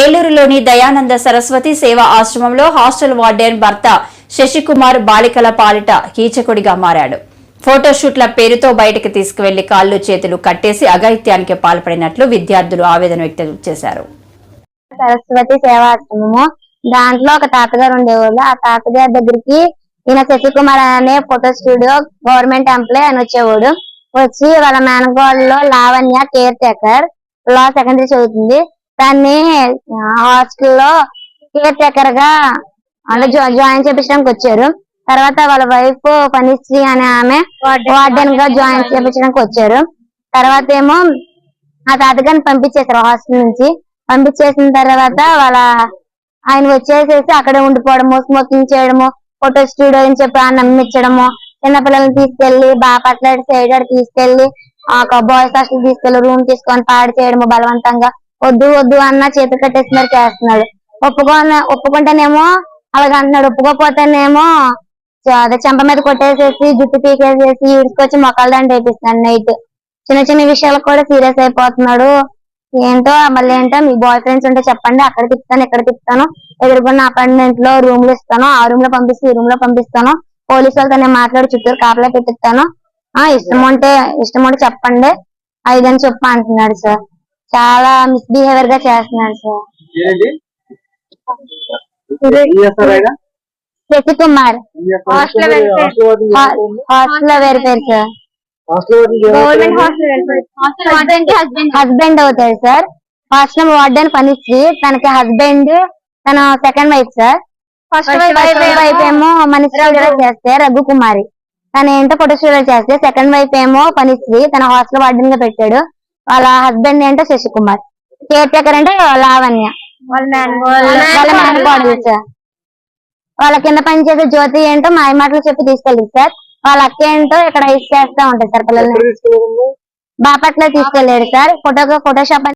ఏలూరులోని దయానంద సరస్వతి సేవా ఆశ్రమంలో hostel warden భర్త శశికుమార్ బాలికల పాలిట కీచకుడిగా మారాడు. ఫోటోషూట్ల పేరుతో బయటకు తీసుకువెళ్ళి కాళ్ళు చేతులు కట్టేసి అఘాయిత్యానికి పాల్పడినట్లు విద్యార్థులు ఆవేదన వ్యక్తం చేశారు. సరస్వతి సేవాశ్రమము దాంట్లో ఒక తాతగారు ఉండేవాళ్ళు. ఆ తాతగారి దగ్గరికి ఈయన శశికుమార్ అనే ఫోటో స్టూడియో గవర్నమెంట్ ఎంప్లాయ్ అని వచ్చేవాడు. వచ్చి వాళ్ళ మేనగోళ్ళలో లావణ్య కేర్ టేకర్ లా సెకండరీ చదువుతుంది. దాన్ని హాస్టల్లో కేర్ టేకర్గా అంటే జాయిన్ చేపించడానికి వచ్చారు. తర్వాత వాళ్ళ వైఫ్ పనిశ్రీ అనే ఆమె వార్డెన్గా జాయిన్ చేపించడానికి వచ్చారు. తర్వాత ఏమో ఆ తాతగారిని పంపించేశారు హాస్టల్ నుంచి. పంపించేసిన తర్వాత వాళ్ళ ఆయన వచ్చేసేసి అక్కడే ఉండిపోవడము స్మోకింగ్ చేయడము ఫోటో స్టూడియో అని చెప్పి ఆయన నమ్మించడము చిన్నపిల్లల్ని తీసుకెళ్ళి బాపట్ల సైడ్ అటు తీసుకెళ్ళి ఆ బాయ్స్ హాస్టల్ తీసుకెళ్ళి రూమ్ తీసుకొని పాడు చేయడము బలవంతంగా వద్దు వద్దు అన్న చేతి కట్టేసి మరి చేస్తున్నాడు. ఒప్పుకో ఒప్పుకుంటేనేమో అలాగ అంటున్నాడు. ఒప్పుకోపోతేనేమో అదే చెంప మీద కొట్టేసేసి జుట్టు పీకేసేసి ఈడ్చుకొచ్చి మొక్కలు దండ వేపిస్తున్నాడు నైట్ చిన్న చిన్న విషయాలకు కూడా సీరియస్ అయిపోతున్నాడు. ఏంటో మళ్ళీ ఏంటో మీ బాయ్ ఫ్రెండ్స్ ఉంటే చెప్పండి. అక్కడ తిప్పుతాను ఇక్కడ తిప్పుతాను. ఎదుర్కొన్న అపార్ట్మెంట్లో రూమ్లు ఇస్తాను. ఆ రూమ్లో పంపిస్తే ఈ రూమ్లో పంపిస్తాను. పోలీసు వాళ్ళతో నేను మాట్లాడి చుట్టూరు కాపలా పెట్టిస్తాను ఆ ఇష్టం ఉంటే ఇష్టం ఉంటే చెప్పండి. ఐదని చెప్పు అంటున్నాడు సార్ చాలా మిస్బిహేవియర్గా చేస్తున్నాడు sir. Sashi Kumar? Hostel hostel warden హా- చేస్తారు? హాస్టల్లో వేరు పేరు సార్. హాస్టల్ వార్డెన్ చేస్తారు? హస్బెండ్ అవుతాడు సార్. హాస్టల్ వార్డెన్ పనిశ్రీ తనకి హస్బెండ్ తన second wife sir. First wife ఏమో మనిశ్రీ చేస్తే రఘు కుమారి. తన ఏంటో ఫోటో స్టూడియో చేస్తే సెకండ్ వైఫ్ ఏమో పనిశ్రీ తన హాస్టల్ వార్డెన్గా పెట్టాడు. వాళ్ళ హస్బెండ్ ఏంటో శశికుమార్. కేర్ టేకర్ అంటే లావణ్య వాళ్ళ మేనకోడలు సార్ వాళ్ళ కింద పనిచేసే జ్యోతి ఏంటో మాయ మాటలు చెప్పి తీసుకెళ్ళింది సార్ వాళ్ళ అక్క ఏంటో ఇక్కడ చేస్తా ఉంటాయి సార్ పిల్లల్ని. తీసుకెళ్ళారు బాపట్ల తీసుకెళ్ళాడు సార్ ఫోటో ఫోటోషాప్